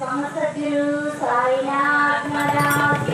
సంసజ్జులు Sainath Maharaj.